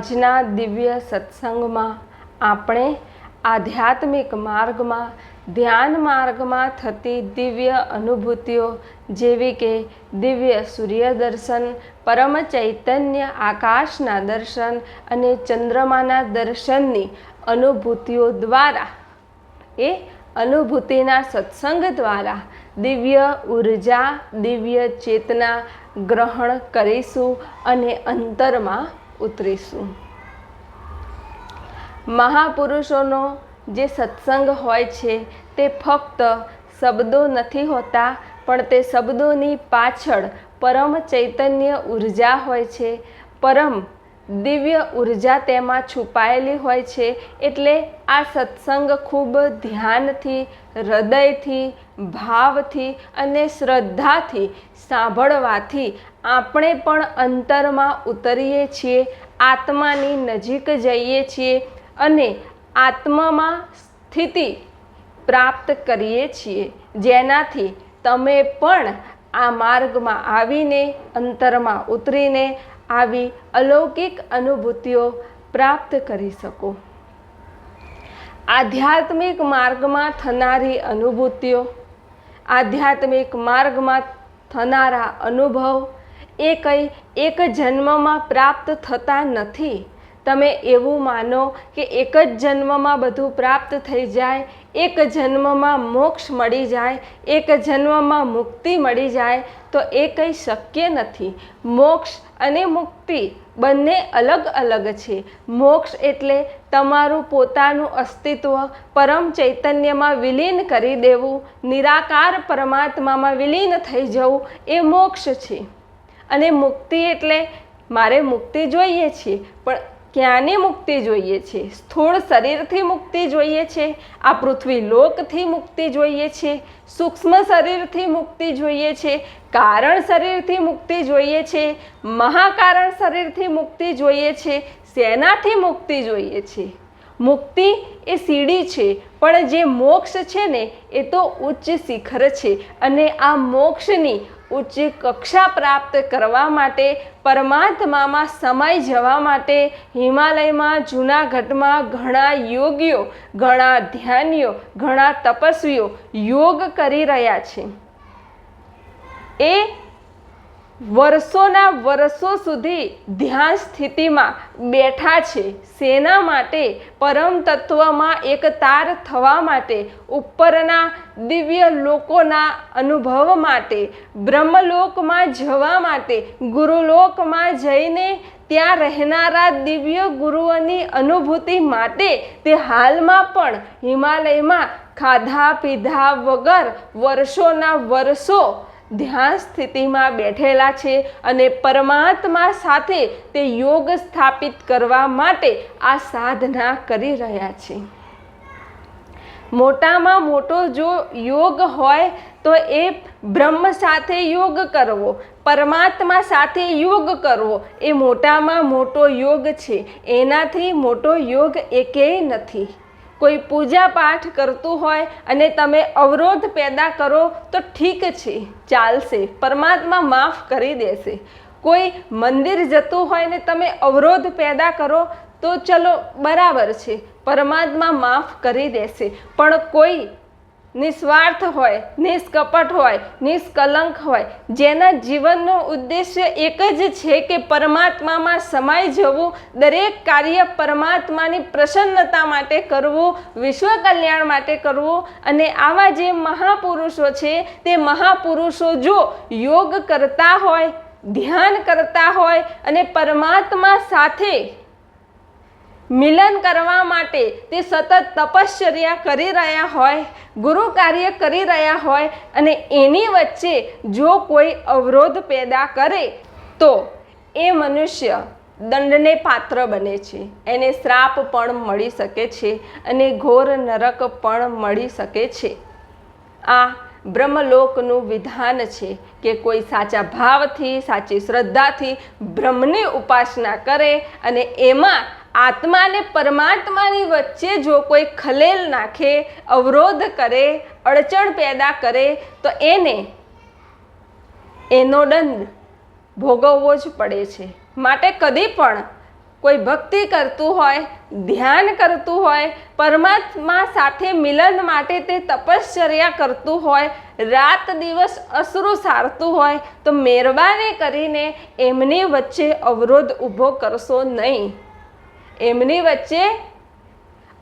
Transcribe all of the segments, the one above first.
આજના દિવ્ય સત્સંગમાં આપણે આધ્યાત્મિક માર્ગમાં, ધ્યાન માર્ગમાં થતી દિવ્ય અનુભૂતિઓ જેવી કે દિવ્ય સૂર્ય દર્શન પરમ ચૈતન્ય આકાશના દર્શન અને ચંદ્રમાના દર્શનની અનુભૂતિઓ દ્વારા, એ અનુભૂતિના સત્સંગ દ્વારા દિવ્ય ઊર્જા, દિવ્ય ચેતના ગ્રહણ કરીશું અને અંતરમાં ઉતરીશું. મહાપુરુષોનો જે સત્સંગ હોય છે, તે ફક્ત શબ્દો નથી હોતા, પણ તે શબ્દોની પાછળ પરમ ચૈતન્ય ઊર્જા હોય છે. પરમ દિવ્ય ઊર્જા તેમાં છુપાયેલી હોય છે, એટલે આ સત્સંગ ખૂબ ધ્યાનથી, હૃદયથી, ભાવથી અને શ્રદ્ધાથી સાંભળવાથી આપણે પણ અંતરમાં ઉતરીએ છીએ, આત્માની નજીક જઈએ છીએ અને આત્મામાં સ્થિતિ પ્રાપ્ત કરીએ છીએ. જેનાથી તમે પણ આ માર્ગમાં આવીને, અંતરમાં ઉતરીને આવી અલૌકિક અનુભૂતિઓ પ્રાપ્ત કરી શકો. આધ્યાત્મિક માર્ગમાં થનારી અનુભૂતિઓ, આધ્યાત્મિક માર્ગમાં થનારા અનુભવ એ કંઈ એક જન્મમાં પ્રાપ્ત થતા નથી. તમે એવું માનો કે એક જ જન્મમાં બધું પ્રાપ્ત થઈ જાય, એક જન્મમાં મોક્ષ મળી જાય, એક જન્મમાં મુક્તિ મળી જાય, તો એ કંઈ શક્ય નથી. મોક્ષ અને મુક્તિ બંને અલગ અલગ છે. મોક્ષ એટલે તમારું પોતાનું અસ્તિત્વ પરમ ચૈતન્યમાં વિલીન કરી દેવું, નિરાકાર પરમાત્મામાં વિલીન થઈ જવું, એ મોક્ષ છે. અને મુક્તિ એટલે મારે મુક્તિ જોઈએ છે, પણ ક્યાંની મુક્તિ જોઈએ છે? સ્થૂળ શરીરથી મુક્તિ જોઈએ છે, આ પૃથ્વી લોકથી મુક્તિ જોઈએ છે, સૂક્ષ્મ શરીરથી મુક્તિ જોઈએ છે, કારણ શરીરથી મુક્તિ જોઈએ છે, મહાકારણ શરીરથી મુક્તિ જોઈએ છે શેનાથી મુક્તિ જોઈએ છે. મુક્તિ એ સીડી છે, પણ જે મોક્ષ છે ને, એ તો ઉચ્ચ શિખર છે, અને આ મોક્ષની ઉચ્ચ કક્ષા પ્રાપ્ત કરવા માટે, પરમાત્મામાં સમાઈ જવા માટે, હિમાલયમાં, જૂનાગઢમાં ઘણા યોગીઓ, ઘણા ધ્યાનીઓ, ઘણા તપસ્વીઓ યોગ કરી રહ્યા છે. એ વર્ષોના વર્ષો સુધી ધ્યાન સ્થિતિમાં બેઠા છે. શેના માટે પરમ તત્વમાં એક તાર થવા માટે, ઉપરના દિવ્ય લોકોના અનુભવ માટે, બ્રહ્મલોકમાં જવા માટે, ગુરુલોકમાં જઈને ત્યાં રહેનારા દિવ્ય ગુરુઓની અનુભૂતિ માટે તે હાલમાં પણ હિમાલયમાં ખાધા પીધા વગર વર્ષોના વર્ષો ધ્યાન સ્થિતિમાં બેઠેલા છે અને પરમાત્મા સાથે તે યોગ સ્થાપિત કરવા માટે આ સાધના કરી રહ્યા છે. મોટામાં મોટો જો યોગ હોય તો એ બ્રહ્મ સાથે યોગ કરવો, પરમાત્મા સાથે યોગ કરવો એ મોટામાં મોટો યોગ છે. એનાથી મોટો યોગ એકેય નથી. કોઈ પૂજા પાઠ કરતું હોય અને તમે અવરોધ પેદા કરો, તો ઠીક છે, ચાલશે. પરમાત્મા માફ કરી દેશે. કોઈ મંદિર જતું હોય ને તમે અવરોધ પેદા કરો, તો ચલો બરાબર છે. પરમાત્મા માફ કરી દેશે. પણ કોઈ નિસ્વાર્થ હોય, નિષ્કપટ હોય, નિષ્કલંક હોય. જેના જીવનનો ઉદ્દેશ્ય એક જ છે કે પરમાત્મામાં સમાઈ જવું, દરેક કાર્ય પરમાત્માની પ્રસન્નતા માટે કરવું, વિશ્વ કલ્યાણ માટે કરવું. અને આવા જે મહાપુરુષો છે, તે મહાપુરુષો જો યોગ કરતા હોય, ધ્યાન કરતા હોય અને પરમાત્મા સાથે મિલન કરવા માટે તે સતત તપશ્ચર્યા કરી રહ્યા હોય, ગુરુ કાર્ય કરી રહ્યા હોય અને એની વચ્ચે જો કોઈ અવરોધ પેદા કરે, તો એ મનુષ્ય દંડને પાત્ર બને છે. એને શ્રાપ પણ મળી શકે છે અને ઘોર નરક પણ મળી શકે છે. આ બ્રહ્મલોકનું વિધાન છે કે કોઈ સાચા ભાવથી, સાચી શ્રદ્ધાથી બ્રહ્મની ઉપાસના કરે અને એમાં આત્માને પરમાત્માની વચ્ચે જો કોઈ ખલેલ નાખે, અવરોધ કરે, અડચણ પેદા કરે, તો એને એનો દંડ ભોગવવો જ પડે છે. માટે કદી પણ કોઈ ભક્તિ કરતું હોય, ધ્યાન કરતું હોય, પરમાત્મા સાથે મિલન માટે તે તપશ્ચર્યા કરતું હોય, રાત દિવસ અશ્રુ સારતું હોય, તો મહેરબાની કરીને એમની વચ્ચે અવરોધ ઊભો કરશો નહીં. એમની વચ્ચે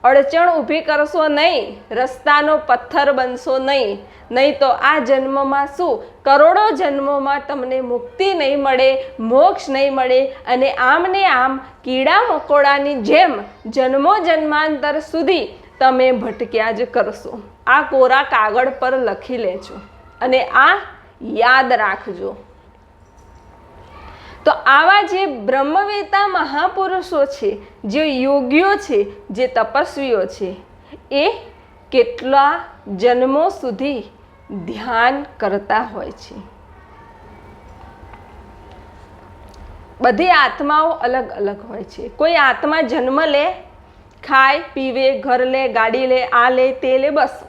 અડચણ ઊભી કરશો નહીં, રસ્તાનો પથ્થર બનશો નહીં. નહીં તો આ જન્મમાં શું? કરોડો જન્મોમાં તમને મુક્તિ નહીં મળે, મોક્ષ નહીં મળે અને આમને આમ કીડા મકોડાની જેમ જન્મો જન્માંતર સુધી તમે ભટક્યા જ કરશો. આ કોરા કાગળ પર લખી લેજો અને આ યાદ રાખજો. તો આવા જે બ્રહ્મવેતા મહાપુરુષો છે, જે યોગીઓ છે, જે તપસ્વીઓ છે, એ કેટલા જન્મો સુધી ધ્યાન કરતા હોય છે. બધી આત્માઓ અલગ અલગ હોય છે. કોઈ આત્મા જન્મ લે, ખાય, પીવે, ઘર લે, ગાડી લે, આ લે, તે લે, બસ.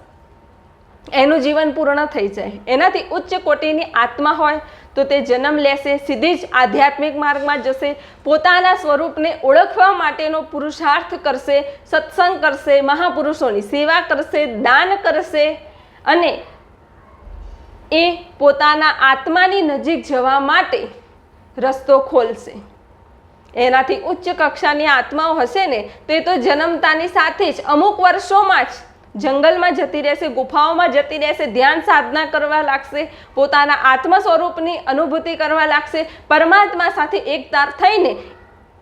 એનું જીવન પૂર્ણ થઈ જાય. એનાથી ઉચ્ચ કોટીની આત્મા હોય તો તે જન્મ લેશે, સીધી જ આધ્યાત્મિક માર્ગમાં જશે, પોતાના સ્વરૂપને ઓળખવા માટેનો પુરુષાર્થ કરશે, સત્સંગ કરશે, મહાપુરુષોની સેવા કરશે, દાન કરશે અને એ પોતાના આત્માની નજીક જવા માટે રસ્તો ખોલશે. એનાથી ઉચ્ચ કક્ષાની આત્માઓ હશે ને, તો એ તો જન્મતાની સાથે જ અમુક વર્ષોમાં જ જંગલમાં જતી રહેશે, ગુફાઓમાં જતી રહેશે, ધ્યાન સાધના કરવા લાગશે, પોતાના આત્મ સ્વરૂપની અનુભૂતિ કરવા લાગશે, પરમાત્મા સાથે એકતાર થઈને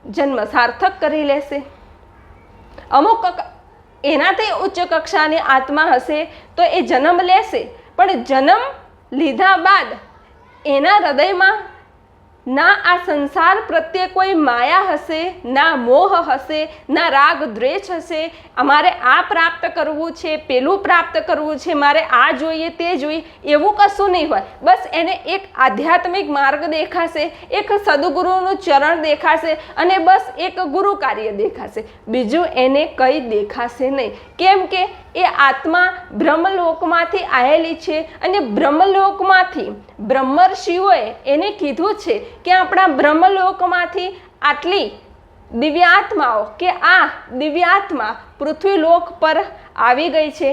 જન્મ સાર્થક કરી લેશે. અમુક એનાથી ઉચ્ચ કક્ષાની આત્મા હશે તો એ જન્મ લેશે, પણ જન્મ લીધા બાદ એના હૃદયમાં ના આ સંસાર પ્રત્યે કોઈ માયા હશે, ના મોહ હશે, ના રાગ દ્વેષ હશે, અમારે આ પ્રાપ્ત કરવું છે, પેલું પ્રાપ્ત કરવું છે, મારે આ જોઈએ, તે જોઈએ, એવું કશું નહીં હોય. બસ એને એક આધ્યાત્મિક માર્ગ દેખાશે, એક સદગુરુનું ચરણ દેખાશે અને બસ એક ગુરુ કાર્ય દેખાશે. બીજું એને કંઈ દેખાશે નહીં. કેમ કે એ આત્મા બ્રહ્મલોકમાંથી આવેલી છે અને બ્રહ્મલોકમાંથી બ્રહ્મર્ષિઓએ એને કીધું છે કે આપણા બ્રહ્મલોકમાંથી આટલી દિવ્યાત્માઓ કે આ દિવ્યાત્મા પૃથ્વીલોક પર આવી ગઈ છે.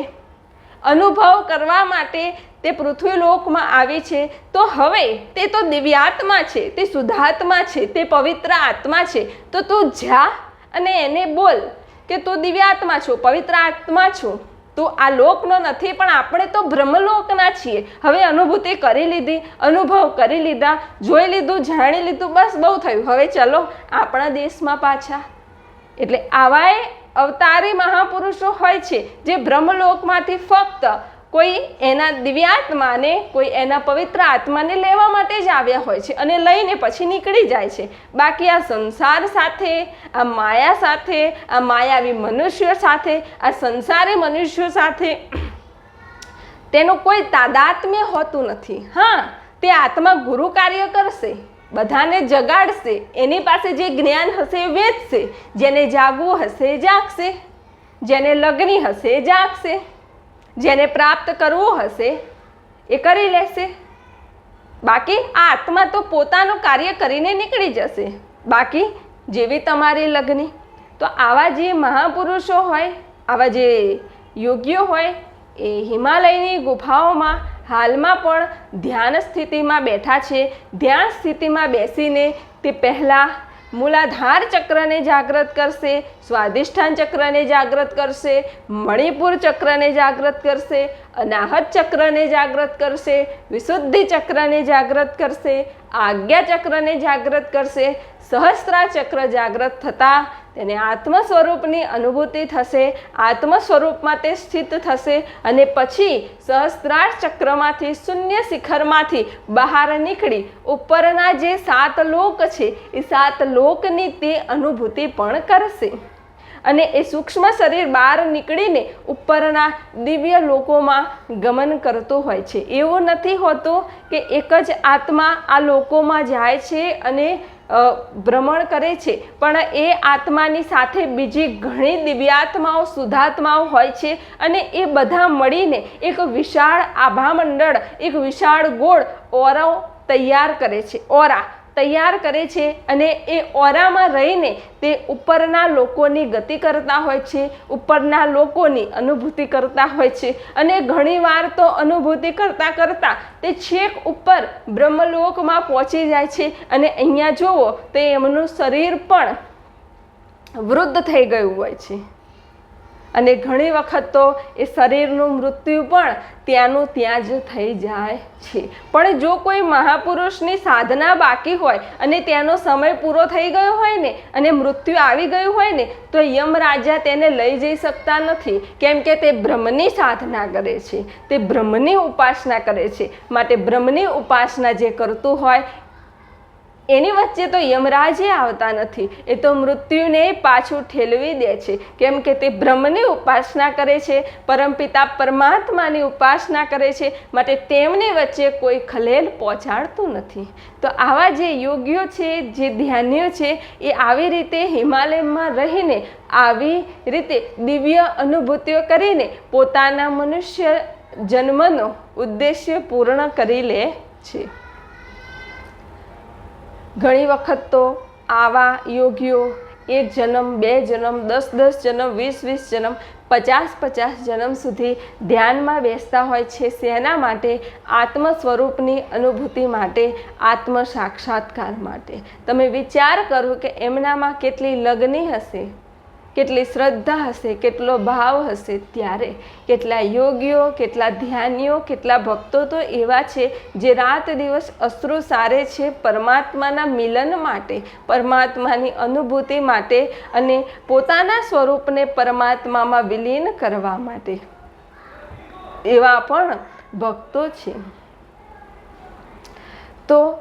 અનુભવ કરવા માટે તે પૃથ્વીલોકમાં આવી છે. તો હવે તે તો દિવ્યાત્મા છે, તે શુદ્ધાત્મા છે, તે પવિત્ર આત્મા છે. તો તું જા અને એને બોલ કે તું દિવ્યાત્મા છો, પવિત્ર આત્મા છો. તું આ લોકનો નથી, પણ આપણે તો બ્રહ્મલોકના છીએ. હવે અનુભૂતિ કરી લીધી, અનુભવ કરી લીધા, જોઈ લીધું, જાણી લીધું, બસ બહુ થયું. હવે ચલો આપણા દેશમાં પાછા. એટલે આવાય અવતારી મહાપુરુષો હોય છે, જે બ્રહ્મલોકમાંથી ફક્ત કોઈ એના દિવ્યાત્માને, કોઈ એના પવિત્ર આત્માને લેવા માટે જ આવ્યા હોય છે અને લઈને પછી નીકળી જાય છે. બાકી આ સંસાર સાથે, આ માયા સાથે, આ માયાવી મનુષ્યો સાથે, આ સંસારી મનુષ્યો સાથે તેનું કોઈ તાદાત્મ્ય હોતું નથી. હા, તે આત્મા ગુરુ કાર્ય કરશે, બધાને જગાડશે, એની પાસે જે જ્ઞાન હશે એ વેચશે, જેને જાગવું હશે જાગશે, જેને લગ્ની હશે જાગશે. જેને પ્રાપ્ત કરવું હશે, એ કરી લેશે. બાકી આ આત્મા તો પોતાનું કાર્ય કરીને નીકળી જશે. બાકી જેવી તમારી લગ્ની. તો આવા જે મહાપુરુષો હોય, આવા જે યોગ્ય હોય, એ હિમાલયની ગુફાઓમાં હાલમાં પણ ધ્યાન સ્થિતિમાં બેઠા છે. ધ્યાન સ્થિતિમાં બેસીને તે પહેલાં મૂલાધાર ચક્રને જાગૃત કરશે, સ્વાધિષ્ઠાન ચક્રને જાગૃત કરશે, મણિપુર ચક્રને જાગૃત કરશે, અનાહત ચક્રને જાગૃત કરશે, વિશુદ્ધિ ચક્રને જાગૃત કરશે, આજ્ઞા ચક્રને જાગૃત કરશે સહસ્ત્રા ચક્ર જાગૃત થતાં તેને આત્મ સ્વરૂપની અનુભૂતિ થશે આત્મ સ્વરૂપમાં તે સ્થિત થશે અને પછી સહસ્ત્રાર ચક્રમાંથી શૂન્ય શિખરમાંથી બહાર નીકળી ઉપરના જે સાત લોક છે, એ સાત લોકની તે અનુભૂતિ પણ કરશે. અને એ સૂક્ષ્મ શરીર બહાર નીકળીને ઉપરના દિવ્ય લોકોમાં ગમન કરતો હોય છે. એવું નથી હોતું કે એક જ આત્મા આ લોકોમાં જાય છે અને ભ્રમણ કરે છે. પણ એ આત્માની સાથે બીજી ઘણી દિવ્યાત્માઓ, શુદ્ધાત્માઓ હોય છે અને એ બધા મળીને એક વિશાળ આભામંડળ, એક વિશાળ ગોળ ઓરો તૈયાર કરે છે. ઓરા તૈયાર કરે છે અને એ ઓરામાં રહીને તે ઉપરના લોકોની ગતિ કરતા હોય છે, ઉપરના લોકોની અનુભૂતિ કરતા હોય છે અને ઘણીવાર તો અનુભૂતિ કરતાં કરતાં તે છેક ઉપર બ્રહ્મલોકમાં પહોંચી જાય છે અને અહીંયા જુઓ તો એમનું શરીર પણ વૃદ્ધ થઈ ગયું હોય છે. અને ઘણી વખત તો એ શરીરનું મૃત્યુ પણ ત્યાંનું ત્યાં જ થઈ જાય છે. પણ જો કોઈ મહાપુરુષની સાધના બાકી હોય અને ત્યાંનો સમય પૂરો થઈ ગયો હોય ને અને મૃત્યુ આવી ગયું હોય ને, તો યમરાજા તેને લઈ જઈ શકતા નથી. કેમ કે તે બ્રહ્મની સાધના કરે છે. તે બ્રહ્મની ઉપાસના કરે છે. માટે બ્રહ્મની ઉપાસના જે કરતું હોય એની વચ્ચે તો યમરાજે આવતા નથી. એ તો મૃત્યુને પાછું ઠેલવી દે છે. કેમ કે તે બ્રહ્મની ઉપાસના કરે છે પરમપિતા પરમાત્માની ઉપાસના કરે છે, માટે તેમની વચ્ચે કોઈ ખલેલ પહોંચાડતું નથી. તો આવા જે યોગીઓ છે, જે ધ્યાનીઓ છે, એ આવી રીતે હિમાલયમાં રહીને આવી રીતે દિવ્ય અનુભૂતિઓ કરીને પોતાના મનુષ્ય જન્મનો ઉદ્દેશ્ય પૂર્ણ કરી લે છે. ઘણી વખત તો આવા યોગીઓ એક જન્મ, બે જન્મ, દસ દસ જન્મ, વીસ વીસ જન્મ, પચાસ પચાસ જન્મ સુધી ધ્યાનમાં બેસતા હોય છે શેના માટે? આત્મ સ્વરૂપની અનુભૂતિ માટે આત્મ સાક્ષાત્કાર માટે. તમે વિચાર કરો કે એમનામાં કેટલી લગ્ની હશે? કેટલી શ્રદ્ધા હશે, કેટલો ભાવ હશે, ત્યારે કેટલા યોગીઓ, કેટલા ધ્યાનીઓ, કેટલા ભક્તો તો એવા છે જે રાત દિવસ અશ્રુ સારે છે પરમાત્માના મિલન માટે, પરમાત્માની અનુભૂતિ માટે અને પોતાના સ્વરૂપને પરમાત્મામાં વિલીન કરવા માટે. એવા પણ ભક્તો છે. તો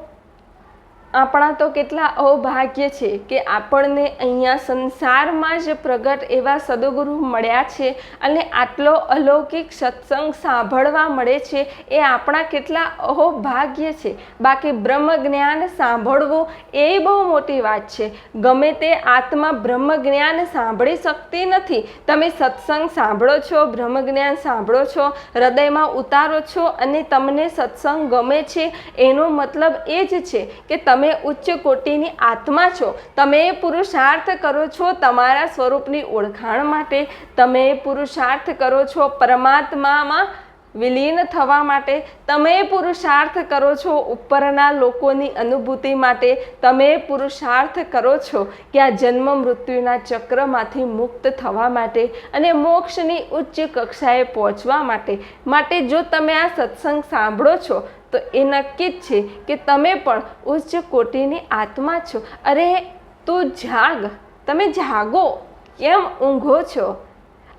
આપણા તો કેટલા અભાગ્ય છે કે આપણને અહીંયા સંસારમાં જ પ્રગટ એવા સદગુરુ મળ્યા છે અને આટલો અલૌકિક સત્સંગ સાંભળવા મળે છે એ આપણા કેટલા અહોભાગ્ય છે. બાકી બ્રહ્મ જ્ઞાન સાંભળવું એ બહુ મોટી વાત છે. ગમે તે આત્મા બ્રહ્મ જ્ઞાન સાંભળી શકતી નથી, તમે સત્સંગ સાંભળો છો, બ્રહ્મ જ્ઞાન સાંભળો છો, હૃદયમાં ઉતારો છો અને તમને સત્સંગ ગમે છે, એનો મતલબ એ જ છે કે તમે તમે ઉચ્ચ કોટીની આત્મા છો. તમે પુરુષાર્થ કરો છો તમારા સ્વરૂપની ઓળખાણ માટે. તમે પુરુષાર્થ કરો છો પરમાત્મામાં વિલીન થવા માટે. તમે પુરુષાર્થ કરો છો ઉપરના લોકોની અનુભૂતિ માટે. તમે પુરુષાર્થ કરો છો કે આ જન્મ મૃત્યુના ચક્રમાંથી મુક્ત થવા માટે અને મોક્ષની ઉચ્ચ કક્ષાએ પહોંચવા માટે. માટે જો તમે આ સત્સંગ સાંભળો છો તો એ નક્કી જ છે કે તમે પણ ઉચ્ચ કોટીની આત્મા છો. અરે તું જાગ. તમે જાગો. કેમ ઊંઘો છો?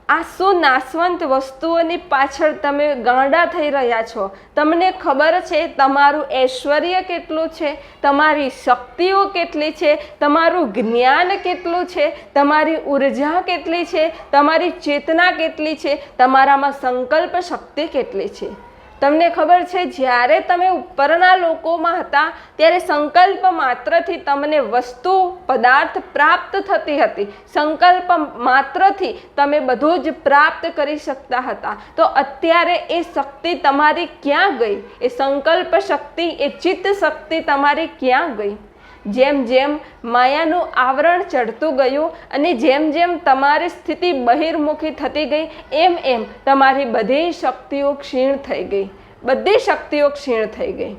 આ શું નાશવંત વસ્તુઓની પાછળ તમે ગાંડા થઈ રહ્યા છો? તમને ખબર છે તમારું ઐશ્વર્ય કેટલું છે? તમારી શક્તિઓ કેટલી છે? તમારું જ્ઞાન કેટલું છે? તમારી ઊર્જા કેટલી છે? તમારી ચેતના કેટલી છે? તમારામાં સંકલ્પ શક્તિ કેટલી છે? તમને ખબર છે, જ્યારે તમે ઉપરના લોકોમાં હતા, ત્યારે સંકલ્પ માત્રથી તમને વસ્તુ, પદાર્થ પ્રાપ્ત થતી હતી. સંકલ્પ માત્રથી તમે બધું જ પ્રાપ્ત કરી શકતા હતા. તો અત્યારે એ શક્તિ તમારી ક્યાં ગઈ? એ સંકલ્પ શક્તિ, એ ચિત્ત શક્તિ તમારી ક્યાં ગઈ? જેમ જેમ માયાનું આવરણ ચડતું ગયું અને જેમ જેમ તમારી સ્થિતિ બહિર્મુખી થતી ગઈ, એમ એમ તમારી બધી શક્તિઓ ક્ષીણ થઈ ગઈ. બધી શક્તિઓ ક્ષીણ થઈ ગઈ.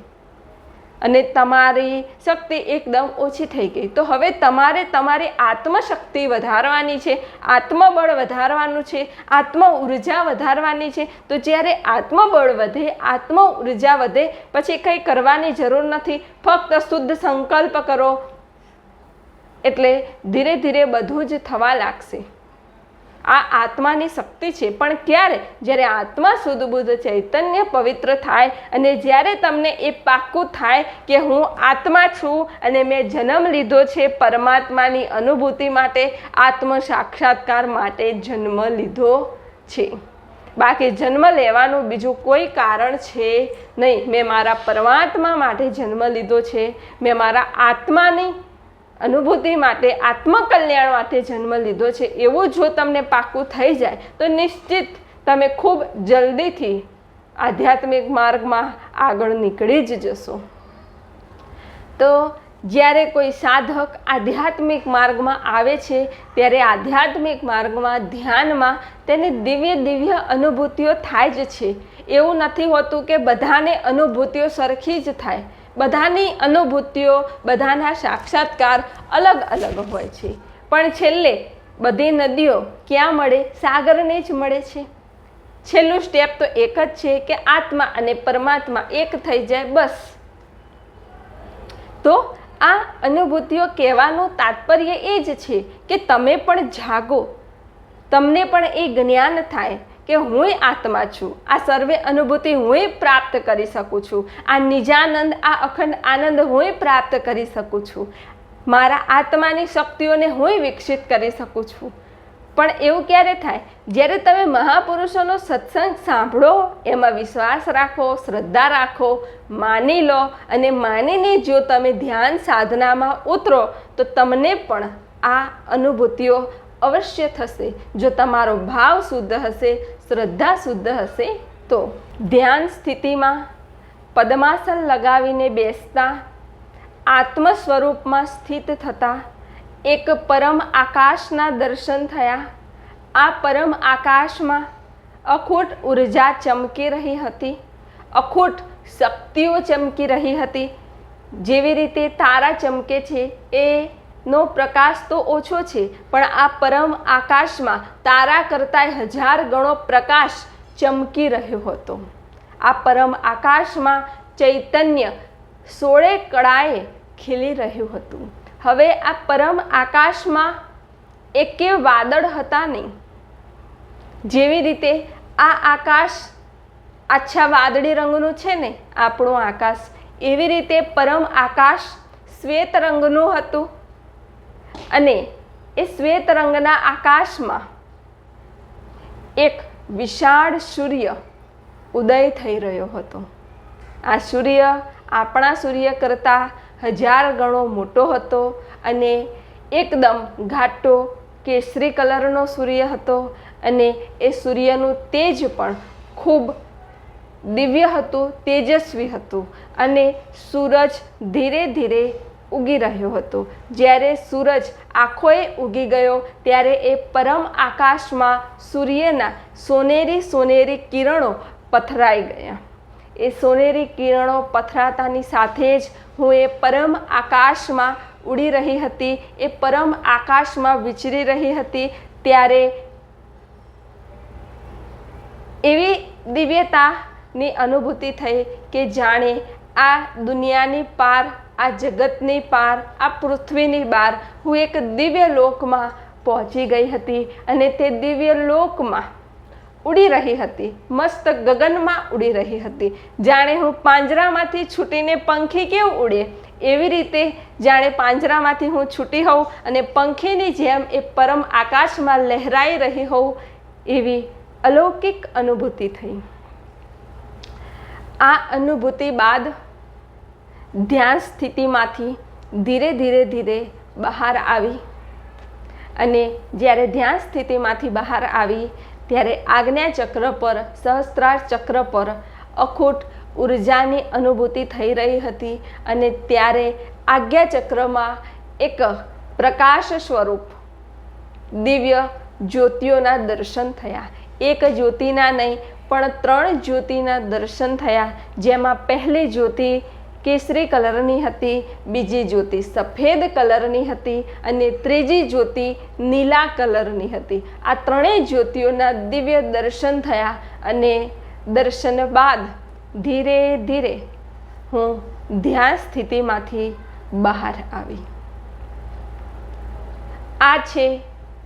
અને તમારી શક્તિ એકદમ ઓછી થઈ ગઈ. તો હવે તમારે તમારી આત્મશક્તિ વધારવાની છે, આત્મબળ વધારવાનું છે, આત્મ ઊર્જા વધારવાની છે. તો જ્યારે આત્મબળ વધે, આત્મ ઊર્જા વધે, પછી કંઈ કરવાની જરૂર નથી. ફક્ત શુદ્ધ સંકલ્પ કરો. એટલે ધીરે ધીરે બધું જ થવા લાગશે. આ આત્માની શક્તિ છે. પણ ક્યારે? જ્યારે આત્મા શુદ્ધ બુદ્ધ ચૈતન્ય પવિત્ર થાય અને જ્યારે તમને એ પાક્કું થાય કે હું આત્મા છું અને મેં જન્મ લીધો છે પરમાત્માની અનુભૂતિ માટે, આત્મ સાક્ષાત્કાર માટે જન્મ લીધો છે. બાકી જન્મ લેવાનું બીજું કોઈ કારણ છે નહીં. મેં મારા પરમાત્મા માટે જન્મ લીધો છે. મેં મારા આત્માની અનુભૂતિ માટે આત્મકલ્યાણ માટે જન્મ લીધો છે. એવું જો તમને પાક્કું થઈ જાય, તો નિશ્ચિત તમે ખૂબ જલ્દીથી આધ્યાત્મિક માર્ગમાં આગળ નીકળી જ જશો. તો જ્યારે કોઈ સાધક આધ્યાત્મિક માર્ગમાં આવે છે, ત્યારે આધ્યાત્મિક માર્ગમાં ધ્યાનમાં તેને દિવ્ય દિવ્ય અનુભૂતિઓ થાય જ છે. એવું નથી હોતું કે બધાને અનુભૂતિઓ સરખી જ થાય. બધાની અનુભૂતિઓ, બધાના સાક્ષાત્કાર અલગ અલગ હોય છે. પણ છેલ્લે બધી નદીઓ ક્યાં મળે? સાગરને જ મળે છે. છેલ્લું સ્ટેપ તો એક જ છે કે આત્મા અને પરમાત્મા એક થઈ જાય બસ. તો આ અનુભૂતિઓ કહેવાનું તાત્પર્ય એ જ છે કે તમે પણ જાગો. તમને પણ એ જ્ઞાન થાય કે હું આત્મા છું. આ સર્વે અનુભૂતિ હું પ્રાપ્ત કરી શકું છું. આ નિજાનંદ, આ અખંડ આનંદ હું પ્રાપ્ત કરી શકું છું. મારા આત્માની શક્તિઓને હું વિકસિત કરી શકું છું. પણ એવું ક્યારે થાય? જ્યારે તમે મહાપુરુષોનો સત્સંગ સાંભળો, એમાં વિશ્વાસ રાખો, શ્રદ્ધા રાખો, માની લો અને માનીને જો તમે ધ્યાન સાધનામાં ઉતરો, તો તમને પણ આ અનુભૂતિઓ અવશ્ય થશે. જો તમારો ભાવ શુદ્ધ હશે, શ્રદ્ધા શુદ્ધ હશે, તો ધ્યાન સ્થિતિમાં પદ્માસન લગાવીને બેસતા આત્મ સ્વરૂપમાં સ્થિત થતા, એક પરમ આકાશના દર્શન થયા. આ પરમ આકાશમાં અખૂટ ઊર્જા ચમકી રહી હતી. અખૂટ શક્તિઓ ચમકી રહી હતી. જેવી રીતે તારા ચમકે છે એ નો પ્રકાશ તો ઓછો છે, પણ આ પરમ આકાશમાં તારા કરતાં હજાર ગણો પ્રકાશ ચમકી રહ્યો હતો. આ પરમ આકાશમાં ચૈતન્ય સોળે કળાએ ખીલી રહ્યું હતું. હવે આ પરમ આકાશમાં એકે વાદળ હતા નહીં. જેવી રીતે આ આકાશ આછા વાદળી રંગનું છે ને આપણું આકાશ, એવી રીતે પરમ આકાશ શ્વેત રંગનું હતું. અને એ શ્વેત રંગના આકાશમાં એક વિશાળ સૂર્ય ઉદય થઈ રહ્યો હતો. આ સૂર્ય આપણા સૂર્ય કરતાં હજાર ગણો મોટો હતો અને એકદમ ઘાટો કેસરી કલરનો સૂર્ય હતો અને એ સૂર્યનું તેજ પણ ખૂબ દિવ્ય હતું, તેજસ્વી હતું અને સૂરજ ધીરે ધીરે ઉગી રહ્યો હતો. જ્યારે સૂરજ આખોએ ઉગી ગયો, ત્યારે એ પરમ આકાશમાં સૂર્યના સોનેરી સોનેરી કિરણો પથરાઈ ગયા. એ સોનેરી કિરણો પથરાતાની સાથે જ હું એ પરમ આકાશમાં ઉડી રહી હતી, એ પરમ આકાશમાં વિચરી રહી હતી, ત્યારે એવી દિવ્યતાની અનુભૂતિ થઈ કે જાણે આ દુનિયાની પાર આ જગતની પાર, આ પૃથ્વીની બહાર હું એક દિવ્ય લોકમાં પહોંચી ગઈ હતી અને તે દિવ્ય લોકમાં ઉડી રહી હતી, મસ્ત ગગનમાં ઉડી રહી હતી. જાણે હું પાંજરામાંથી છૂટીને પંખી કેવું ઉડે? એવી રીતે જાણે પાંજરામાંથી હું છૂટી હોઉં અને પંખીની જેમ એ પરમ આકાશમાં લહેરાઈ રહી હોઉં એવી અલૌકિક અનુભૂતિ થઈ. આ અનુભૂતિ બાદ ધ્યાન સ્થિતિમાંથી ધીરે ધીરે ધીરે બહાર આવી. અને જ્યારે ધ્યાન સ્થિતિમાંથી બહાર આવી, ત્યારે આજ્ઞા ચક્ર પર, સહસ્ત્રાર ચક્ર પર અખૂટ ઉર્જાની અનુભૂતિ થઈ રહી હતી અને ત્યારે આજ્ઞા ચક્રમાં એક પ્રકાશ સ્વરૂપ દિવ્ય જ્યોતિઓના દર્શન થયા. એક જ્યોતિના નહીં, પણ ત્રણ જ્યોતિના દર્શન થયા, જેમાં પહેલી જ્યોતિ કેસરી કલરની હતી, બીજી જ્યોતિ સફેદ કલરની હતી અને ત્રીજી જ્યોતિ નીલા કલરની હતી. આ ત્રણેય જ્યોતિઓના દિવ્ય દર્શન થયા અને દર્શન બાદ ધીરે ધીરે હું ધ્યાન સ્થિતિમાંથી બહાર આવી. આ છે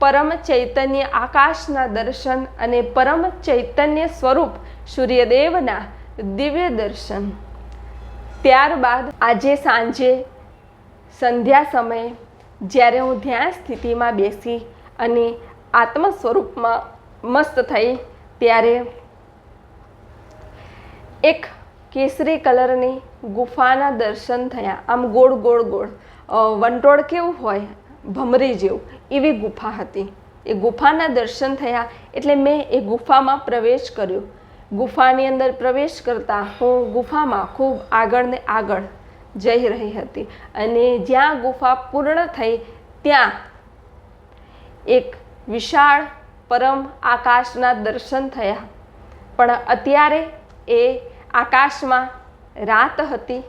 પરમ ચૈતન્ય આકાશના દર્શન અને પરમ ચૈતન્ય સ્વરૂપ સૂર્યદેવના દિવ્ય દર્શન. ત્યારબાદ આજે સાંજે સંધ્યા સમયે જ્યારે હું ધ્યાન સ્થિતિમાં બેસી અને આત્મ સ્વરૂપમાં મસ્ત થઈ, ત્યારે એક કેસરી કલરની ગુફાના દર્શન થયા. આમ ગોળ ગોળ ગોળ. વંટોળ કેવું હોય? ભમરી જેવું. એવી ગુફા હતી. એ ગુફાના દર્શન થયા એટલે મેં એ ગુફામાં પ્રવેશ કર્યો. ગુફાની અંદર પ્રવેશ કરતાં હું ગુફામાં ખૂબ આગળ ને આગળ જઈ રહી હતી અને જ્યાં ગુફા પૂર્ણ થઈ ત્યાં એક વિશાળ પરમ આકાશના દર્શન થયા. પણ અત્યારે એ આકાશમાં રાત હતી.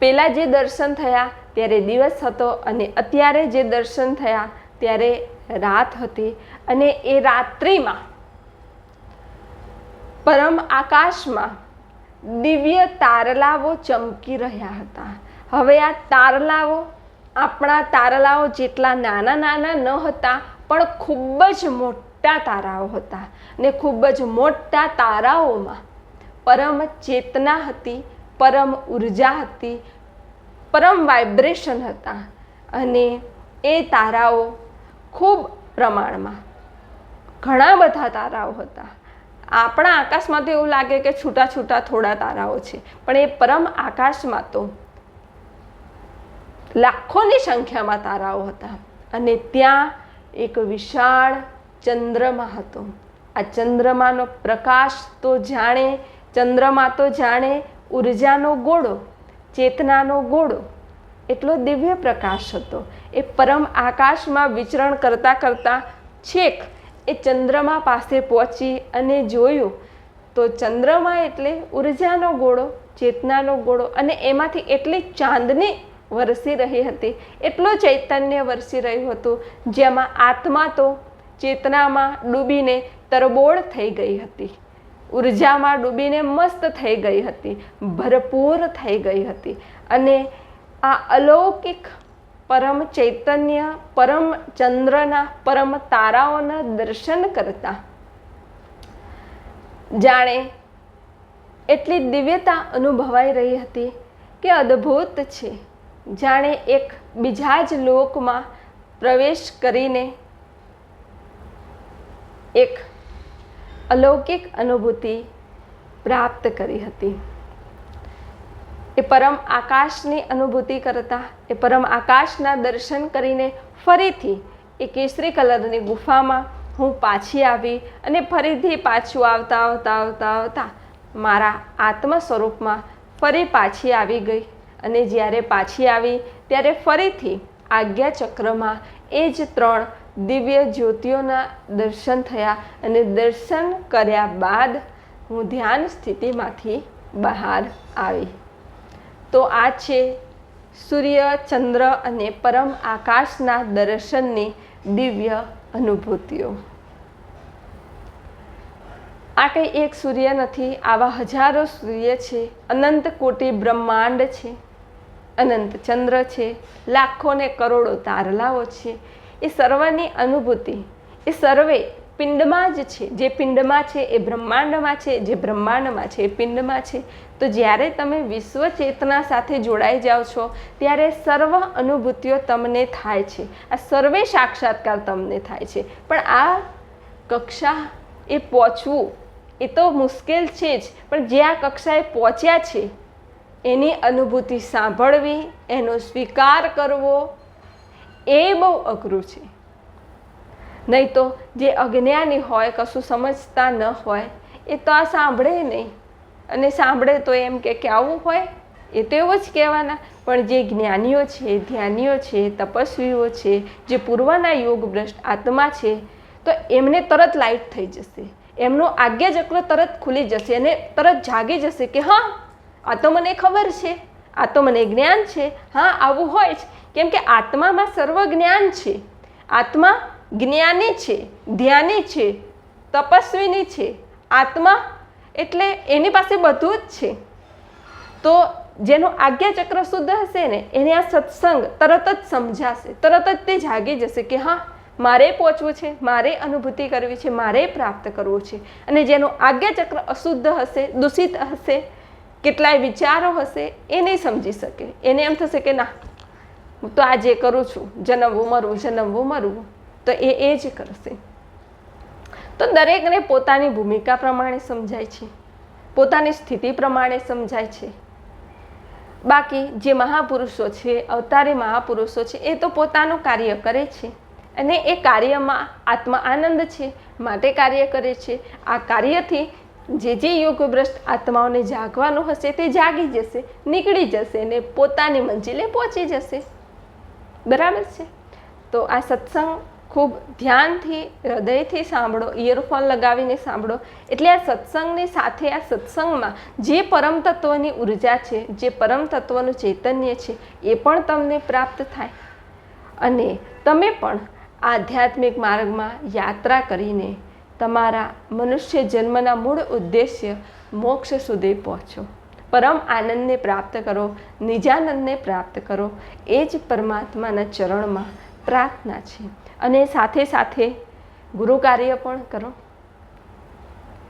પહેલાં જે દર્શન થયા ત્યારે દિવસ હતો અને અત્યારે જે દર્શન થયા ત્યારે રાત હતી અને એ રાત્રિમાં પરમ આકાશમાં દિવ્ય તારલાઓ ચમકી રહ્યા હતા. હવે આ તારલાઓ, આપણા તારલાઓ જેટલા નાના નાના ન હતા, પણ ખૂબ જ મોટા તારાઓ હતા ને ખૂબ જ મોટા તારાઓમાં પરમ ચેતના હતી, પરમ ઊર્જા હતી, પરમ વાઇબ્રેશન હતા અને એ તારાઓ ખૂબ પ્રમાણમાં ઘણા બધા તારાઓ હતા. આપણા આકાશમાં તો એવું લાગે કે છૂટા છૂટા થોડા તારાઓ છે, પણ એ પરમ આકાશમાં તો લાખોની સંખ્યામાં તારાઓ હતા. અને ત્યાં એક વિશાળ ચંદ્રમા હતો. આ ચંદ્રમાનો પ્રકાશ તો જાણે, ચંદ્રમા તો જાણે ઉર્જાનો ગોળો, ચેતનાનો ગોળો, એટલો દિવ્ય પ્રકાશ હતો. એ પરમ આકાશમાં વિચરણ કરતાં કરતાં છેક એ ચંદ્રમા પાસે પહોંચી અને જોયું તો ચંદ્રમા એટલે ઉર્જાનો ગોળો, ચેતનાનો ગોળો અને એમાંથી એટલી ચાંદની વરસી રહી હતી. એટલું ચૈતન્ય વરસી રહ્યું હતું, જેમાં આત્મા તો ચેતનામાં ડૂબીને તરબોળ થઈ ગઈ હતી. ઉર્જામાં ડૂબીને મસ્ત થઈ ગઈ હતી, ભરપૂર થઈ ગઈ હતી. અને આ અલૌકિક પરમ ચૈતન્ય, પરમ ચંદ્રના, પરમ તારાઓના દર્શન કરતા. જાણે એટલી દિવ્યતા અનુભવાઈ રહી હતી કે અદ્ભુત છે. જાણે એક બીજા જ લોકમાં પ્રવેશ કરીને એક અલૌકિક અનુભૂતિ પ્રાપ્ત કરી હતી. એ પરમ આકાશની અનુભૂતિ કરતા, એ પરમ આકાશના દર્શન કરીને ફરીથી એ કેસરી કલરની ગુફામાં હું પાછી આવી અને ફરીથી પાછું આવતા આવતા આવતા આવતા મારા આત્મ સ્વરૂપમાં ફરી પાછી આવી ગઈ. અને જ્યારે પાછી આવી, ત્યારે ફરીથી આજ્ઞા ચક્રમાં એ જ ત્રણ દિવ્ય જ્યોતિઓના દર્શન થયા અને દર્શન કર્યા બાદ હું ધ્યાન સ્થિતિમાંથી બહાર આવી. તો આ છે સૂર્ય, ચંદ્ર અને પરમ આકાશના દર્શનની દિવ્ય અનુભૂતિઓ. આ કંઈ એક સૂર્ય નથી, આવા હજારો સૂર્ય છે. અનંત કોટી બ્રહ્માંડ છે, અનંત ચંદ્ર છે, લાખો ને કરોડો તારલાઓ છે. એ સર્વની અનુભૂતિ, એ સર્વે પિંડમાં જ છે. જે પિંડમાં છે એ બ્રહ્માંડમાં છે, જે બ્રહ્માંડમાં છે એ પિંડમાં છે. તો જ્યારે તમે વિશ્વ ચેતના સાથે જોડાઈ જાઓ છો, ત્યારે સર્વ અનુભૂતિઓ તમને થાય છે. આ સર્વે સાક્ષાત્કાર તમને થાય છે. પણ આ કક્ષા એ પહોંચવું એ તો મુશ્કેલ છે જ. પણ જે આ કક્ષાએ પહોંચ્યા છે, એની અનુભૂતિ સાંભળવી, એનો સ્વીકાર કરવો, એ બહુ અઘરું છે. નહીં તો જે અજ્ઞાની હોય, કશું સમજતા ન હોય, એ તો આ સાંભળે નહીં. અને સાંભળે તો એમ કે આવું હોય, એ તો એવું જ કહેવાના. પણ જે જ્ઞાનીઓ છે ધ્યાનીઓ છે તપસ્વીઓ છે, જે પૂર્વના યોગ ભ્રષ્ટ આત્મા છે, તો એમને તરત લાઈટ થઈ જશે. એમનો આજ્ઞાચક્ર તરત ખુલી જશે અને તરત જાગી જશે કે હા, આ તો મને ખબર છે, આ તો મને જ્ઞાન છે, હા, આવું હોય જ. કેમ કે આત્મામાં સર્વ જ્ઞાન છે. આત્મા જ્ઞાની છે, ધ્યાની છે, તપસ્વીની છે. આત્મા એટલે એની પાસે બધું જ છે. તો જેનું આજ્ઞાચક્ર શુદ્ધ હશે ને, એને આ સત્સંગ તરત જ સમજાશે. તરત જ તે જાગી જશે કે હા, મારે પહોંચવું છે, મારે અનુભૂતિ કરવી છે, મારે પ્રાપ્ત કરવું છે. અને જેનું આજ્ઞાચક્ર અશુદ્ધ હશે, દૂષિત હશે, કેટલાય વિચારો હશે એ નહીં સમજી શકે. એને એમ થશે કે ના, હું તો આ જે કરું છું. જન્મવું, મરવું જન્મવું, મરવું. તો એ એ જ કરશે. તો દરેકને પોતાની ભૂમિકા પ્રમાણે સમજાય છે. પોતાની સ્થિતિ પ્રમાણે સમજાય છે. બાકી જે મહાપુરુષો છે, અવતારી મહાપુરુષો છે, એ તો પોતાનું કાર્ય કરે છે. અને એ કાર્યમાં આત્મા આનંદ છે, માટે કાર્ય કરે છે. આ કાર્યથી જે જે યોગભ્રષ્ટ આત્માઓને જાગવાનું હશે, તે જાગી જશે, નીકળી જશે ને પોતાની મંજિલે પહોંચી જશે. બરાબર છે? તો આ સત્સંગ ખૂબ ધ્યાનથી, હૃદયથી સાંભળો ઇયરફોન લગાવીને સાંભળો. એટલે આ સત્સંગની સાથે, આ સત્સંગમાં જે પરમ તત્વની ઊર્જા છે, જે પરમ તત્વનું ચૈતન્ય છે, એ પણ તમને પ્રાપ્ત થાય. અને તમે પણ આધ્યાત્મિક માર્ગમાં યાત્રા કરીને તમારા મનુષ્ય જન્મના મૂળ ઉદ્દેશ્ય મોક્ષ સુધી પહોંચો. પરમ આનંદને પ્રાપ્ત કરો, નિજાનંદને પ્રાપ્ત કરો. એ જ પરમાત્માના ચરણમાં પ્રાર્થના છે. અને સાથે સાથે ગુરુ કાર્ય પણ કરો.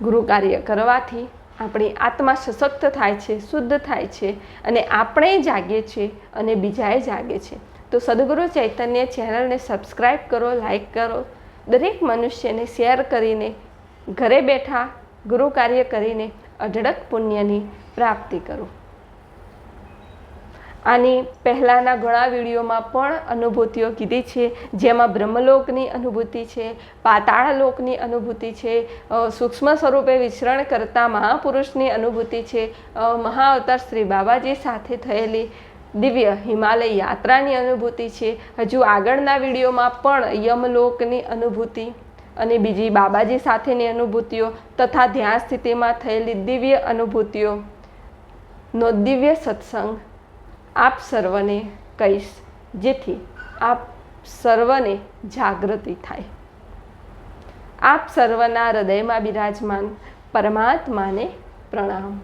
ગુરુ કાર્ય કરવાથી આપણી આત્મા સશક્ત થાય છે, શુદ્ધ થાય છે અને આપણે જાગીએ છીએ અને બીજાએ જાગે છે. તો સદગુરુ ચૈતન્ય ચેનલને સબસ્ક્રાઈબ કરો લાઈક કરો, દરેક મનુષ્યને શેર કરીને ઘરે બેઠા ગુરુ કાર્ય કરીને અઢળક પુણ્યની પ્રાપ્તિ કરો. આની પહેલાંના ઘણા વિડીયોમાં પણ અનુભૂતિઓ કીધી છે. જેમાં બ્રહ્મલોકની અનુભૂતિ છે, પાતાળલોકની અનુભૂતિ છે સૂક્ષ્મ સ્વરૂપે વિચરણ કરતા મહાપુરુષની અનુભૂતિ છે મહાઅવતાર શ્રી બાબાજી સાથે થયેલી દિવ્ય હિમાલય યાત્રાની અનુભૂતિ છે. હજુ આગળના વિડીયોમાં પણ યમલોકની અનુભૂતિ અને બીજી બાબાજી સાથેની અનુભૂતિઓ તથા ધ્યાન સ્થિતિમાં થયેલી દિવ્ય અનુભૂતિઓ. નો દિવ્ય સત્સંગ આપ સર્વને કહીશ જેથી આપ સર્વને જાગૃતિ થાય. આપ સર્વના હૃદયમાં બિરાજમાન પરમાત્માને પ્રણામ.